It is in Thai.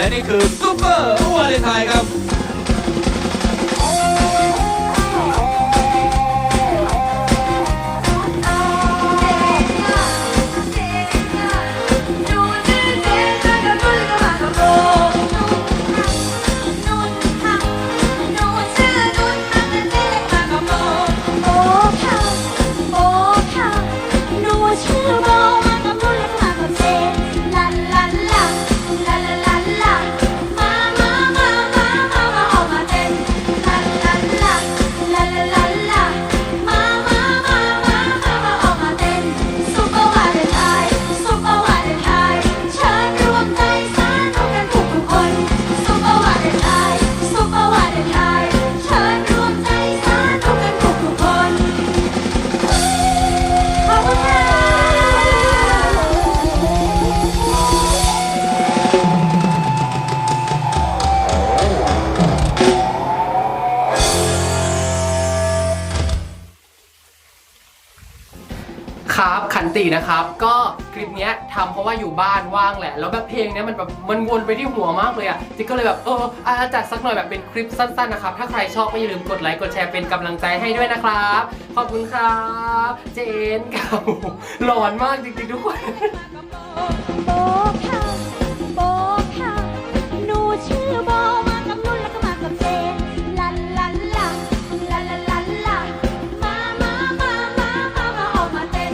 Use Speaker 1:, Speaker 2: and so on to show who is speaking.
Speaker 1: และนี่คือซุปเปอร์วาเลนไทน์ครับ ค
Speaker 2: รับขันตินะครับ ก็คลิปเนี้ยทำเพราะว่าอยู่บ้านว่างแหละ แล้วแบบเพลงเนี้ยมันแบบมันวนไปที่หัวมากเลยอะจิ๊กก็เลยแบบเอออาจัดสักหน่อยแบบเป็นคลิปสั้นๆนะครับ ถ้าใครชอบก็อย่าลืมกดไลค์กดแชร์เป็นกำลังใจให้ด้วยนะครับ ขอบคุณครับ เจนเก่าหลอนมากจริงๆทุกคน